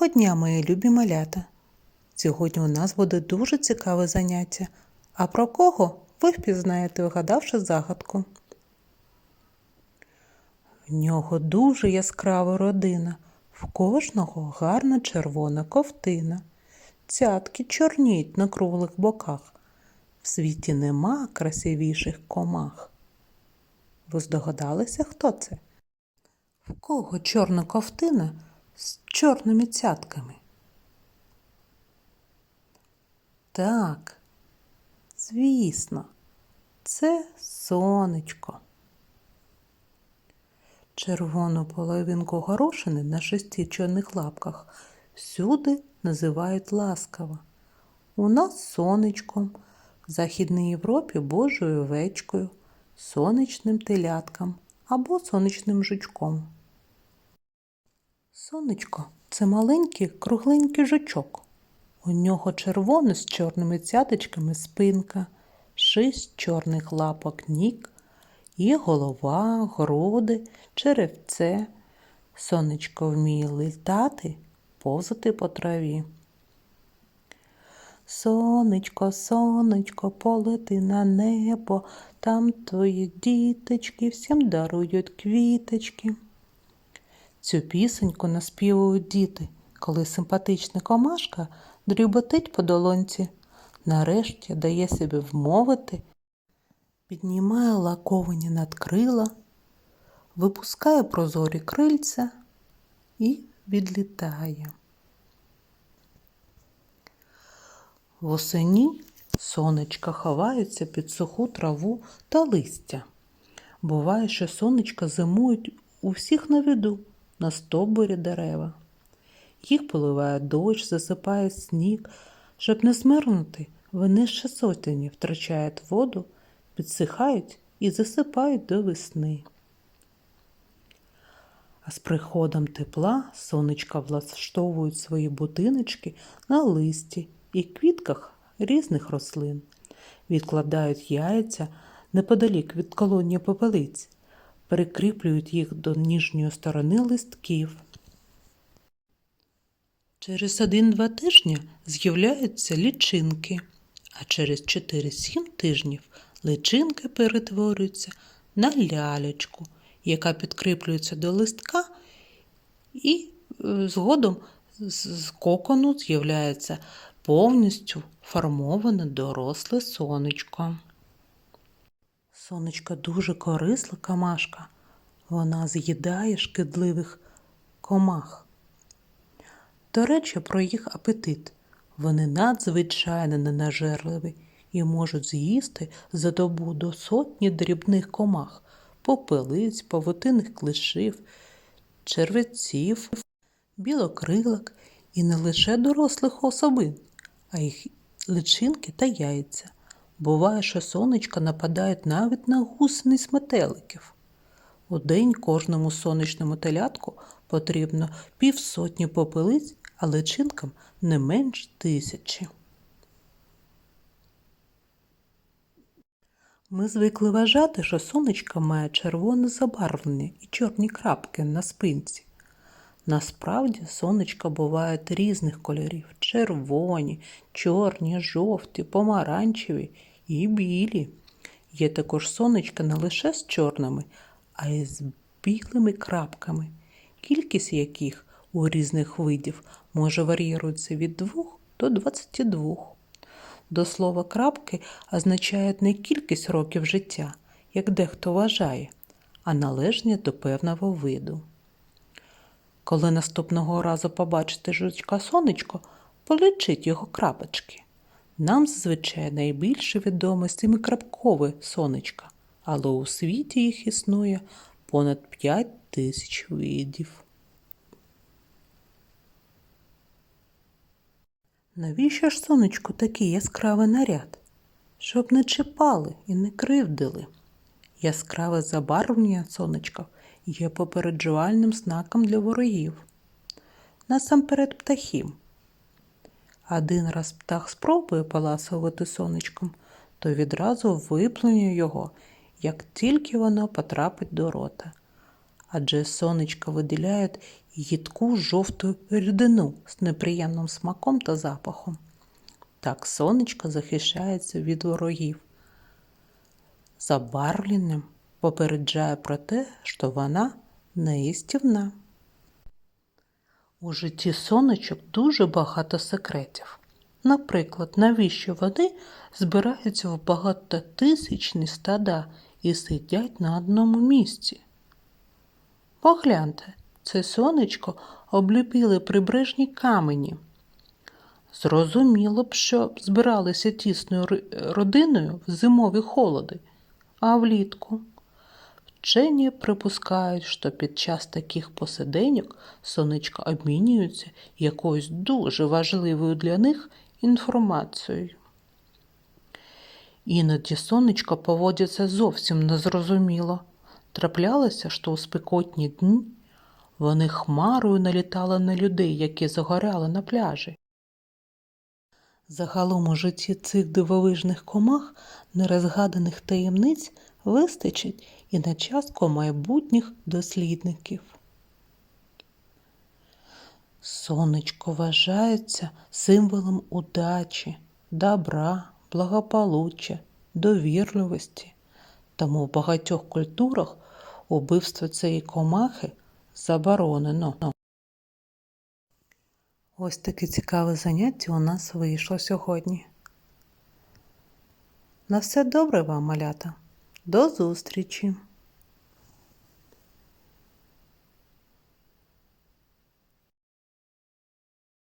Доброго дня, мої любі малята! Сьогодні у нас буде дуже цікаве заняття. А про кого ви впізнаєте, вгадавши загадку? В нього дуже яскрава родина, в кожного гарна червона ковтина. Цятки чорніють на круглих боках. В світі нема красивіших комах. Ви здогадалися, хто це? В кого чорна ковтина з чорними цятками? Так, звісно, це сонечко. Червону половинку горошини на шести чорних лапках всюди називають ласкаво. У нас сонечком, в Західній Європі божою овечкою, сонячним телятком або сонячним жучком. Сонечко це маленький кругленький жучок. У нього червоно з чорними цяточками спинка, шість чорних лапок ніг, є голова, груди, черевце. Сонечко вміє літати, повзати по траві. Сонечко, сонечко, полети на небо, там твої діточки всім дарують квіточки. Цю пісеньку наспівують діти, коли симпатична комашка дріботить по долонці. Нарешті дає собі вмовити, піднімає лаковані надкрила, випускає прозорі крильця і відлітає. Восені сонечка ховаються під суху траву та листя. Буває, що сонечка зимують у всіх на виду, на стовбурі дерева. Їх поливає дощ, засипає сніг. Щоб не змерзнути, вони ще сотені втрачають воду, підсихають і засипають до весни. А з приходом тепла сонечка влаштовують свої будиночки на листі і квітках різних рослин, відкладають яйця неподалік від колонії попелиць, перекріплюють їх до ніжньої сторони листків. Через один-два тижні з'являються лічинки, а через 4-7 тижнів личинки перетворюються на лялечку, яка підкріплюється до листка, і е, згодом з кокону з'являється повністю формоване доросле сонечко. Сонечко дуже корисла камашка. Вона з'їдає шкідливих комах. До речі, про їх апетит. Вони надзвичайно ненажерливі і можуть з'їсти за добу до сотні дрібних комах, попелиць, павутинних клишів, червеців, білокрилок і не лише дорослих особин, а їх личинки та яйця. Буває, що сонечка нападають навіть на гусениць метеликів. У день кожному сонячному телятку потрібно півсотні попелиць, а личинкам не менш тисячі. Ми звикли вважати, що сонечко має червоне забарвлення і чорні крапки на спинці. Насправді сонечка бувають різних кольорів червоні, чорні, жовті, помаранчеві і білі. Є також сонечка не лише з чорними, а й з білими крапками, кількість яких у різних видів може варіюватися від 2 до 22. До слова крапки означають не кількість років життя, як дехто вважає, а належність до певного виду. Коли наступного разу побачите жучка сонечко, полічіть його крапочки. Нам зазвичай найбільше відоме семикрапкове сонечка, але у світі їх існує понад 5 тисяч видів. Навіщо ж сонечку такий яскравий наряд? Щоб не чіпали і не кривдили. Яскраве забарвлення сонечка є попереджувальним знаком для ворогів. Насамперед птахів. Один раз птах спробує поласувати сонечком, то відразу виплюнює його, як тільки воно потрапить до рота. адже сонечка виділяють їдку жовту рідину з неприємним смаком та запахом. Так сонечко захищається від ворогів. Забарвленням попереджає про те, що вона неїстівна. У житті сонечок дуже багато секретів. Наприклад, навіщо вони збираються в багатотисячні стада і сидять на одному місці? Погляньте, це сонечко обліпили прибережні камені. Зрозуміло б, що збиралися тісною родиною в зимові холоди, а влітку. Вчені припускають, що під час таких посиденьок сонечка обмінюються якоюсь дуже важливою для них інформацією. Іноді сонечко поводиться зовсім незрозуміло. Траплялося, що у спекотні дні вони хмарою налітали на людей, які загоряли на пляжі. Загалом у житті цих дивовижних комах нерозгаданих таємниць вистачить і на частку майбутніх дослідників. Сонечко вважається символом удачі, добра, благополуччя, довірливості. Тому в багатьох культурах убивство цієї комахи заборонено. Ось таке цікаве заняття у нас вийшло сьогодні. На все добре вам, малята. До зустрічі!